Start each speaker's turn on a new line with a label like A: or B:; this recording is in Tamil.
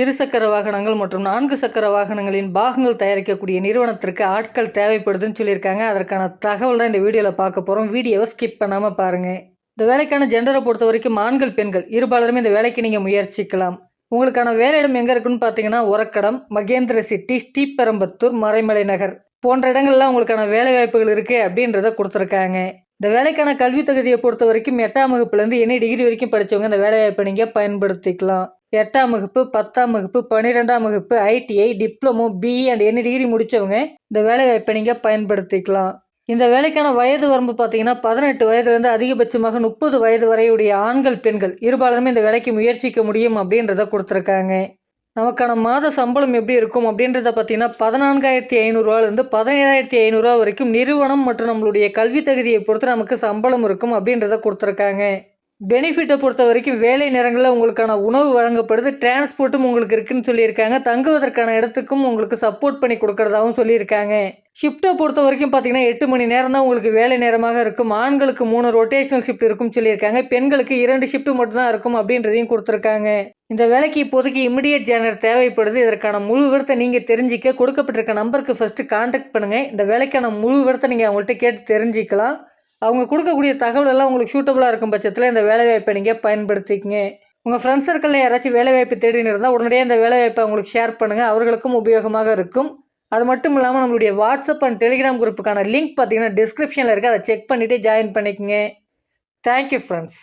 A: இருசக்கர வாகனங்கள் மற்றும் நான்கு சக்கர வாகனங்களின் பாகங்கள் தயாரிக்கக்கூடிய நிறுவனத்திற்கு ஆட்கள் தேவைப்படுதுன்னு சொல்லியிருக்காங்க. அதற்கான தகவல் தான் இந்த வீடியோவில் பார்க்க போகிறோம் வீடியோவை ஸ்கிப் பண்ணாமல் பாருங்கள் இந்த வேலைக்கான ஜெண்டரை பொறுத்த வரைக்கும் ஆண்கள் பெண்கள் இருபாலருமே இந்த வேலைக்கு நீங்கள் முயற்சிக்கலாம். உங்களுக்கான வேலையிடம் எங்கே இருக்குன்னு பார்த்தீங்கன்னா உரக்கடம் மகேந்திர சிட்டி ஸ்ரீபெரம்பத்தூர் மறைமலை நகர் போன்ற இடங்கள்லாம் உங்களுக்கான வேலை வாய்ப்புகள் இருக்குது அப்படின்றத கொடுத்துருக்காங்க. இந்த வேலைக்கான கல்வி தகுதியை பொறுத்த வரைக்கும் எட்டாம் வகுப்புலேருந்து என்ன டிகிரி வரைக்கும் படித்தவங்க இந்த வேலைவாய்ப்பை நீங்கள் பயன்படுத்திக்கலாம். எட்டாம் வகுப்பு பத்தாம் வகுப்பு பன்னிரெண்டாம் வகுப்பு ITI diploma B E and என்ன டிகிரி முடித்தவங்க இந்த வேலைவாய்ப்பை நீங்கள் பயன்படுத்திக்கலாம். இந்த வேலைக்கான வயது வரம்பு பார்த்தீங்கன்னா பதினெட்டு வயதுலேருந்து அதிகபட்சமாக முப்பது வயது வரையுடைய ஆண்கள் பெண்கள் இருபாலருமே இந்த வேலைக்கு முயற்சிக்க முடியும் அப்படின்றத கொடுத்துருக்காங்க. நமக்கான மாத சம்பளம் எப்படி இருக்கும் அப்படின்றத பார்த்தீங்கன்னா பதினான்காயிரத்தி ஐநூறுரூவாலேருந்து பதினேழாயிரத்தி ஐநூறுரூவா வரைக்கும் நிறுவனம் மற்றும் நம்மளுடைய கல்வி தகுதியை பொறுத்து நமக்கு சம்பளம் இருக்கும் அப்படின்றத கொடுத்துருக்காங்க. பெனிஃபிட்டை பொறுத்த வரைக்கும் வேலை நேரங்களில் உங்களுக்கான உணவு வழங்கப்படுது டிரான்ஸ்போர்ட்டும் உங்களுக்கு இருக்குன்னு சொல்லியிருக்காங்க. தங்குவதற்கான இடத்துக்கும் உங்களுக்கு சப்போர்ட் பண்ணி கொடுக்கறதாகவும் சொல்லியிருக்காங்க. ஷிஃப்ட்டை பொறுத்த வரைக்கும் பார்த்தீங்கன்னா எட்டு மணி நேரம் தான் உங்களுக்கு வேலை நேரமாக இருக்கும். ஆண்களுக்கு மூணு ரொட்டேஷனல் ஷிஃப்ட் இருக்கும்னு சொல்லியிருக்காங்க. பெண்களுக்கு இரண்டு ஷிஃப்ட் மட்டும்தான் இருக்கும் அப்படின்றதையும் கொடுத்துருக்காங்க. இந்த வேலைக்கு இப்போதைக்கு இமிடியட் ஜேனர் தேவைப்படுது. இதற்கான முழு விவரத்தை நீங்கள் தெரிஞ்சிக்க. கொடுக்கப்பட்டிருக்க நம்பருக்கு ஃபஸ்ட்டு காண்டாக்ட் பண்ணுங்கள் இந்த வேலைக்கான முழு விவரத்தை நீங்கள் அவங்கள்ட்ட கேட்டு தெரிஞ்சிக்கலாம். அவங்க கொடுக்கக்கூடிய தகவல் எல்லாம் உங்களுக்கு சூட்டபுளாக இருக்கும் பட்சத்தில் இந்த வேலைவாய்ப்பை நீங்கள் பயன்படுத்திக்கங்க. உங்கள் ஃப்ரெண்ட்ஸ் சர்க்கிளில் யாராச்சும் வேலைவாய்ப்பு தேடின்னு இருந்தால் உடனடியாக இந்த வேலைவாய்ப்பை அவங்களுக்கு ஷேர் பண்ணுங்கள் அவர்களுக்கும் உபயோகமாக இருக்கும். அது மட்டும் இல்லாமல் நம்மளுடைய வாட்ஸ்அப் அண்ட் டெலிகிராம் குரூப்புக்கான லிங்க் பார்த்தீங்கன்னா டிஸ்கிரிப்ஷனில் இருக்குது அதை செக் பண்ணிவிட்டு ஜாயின் பண்ணிக்கோங்க. Thank you friends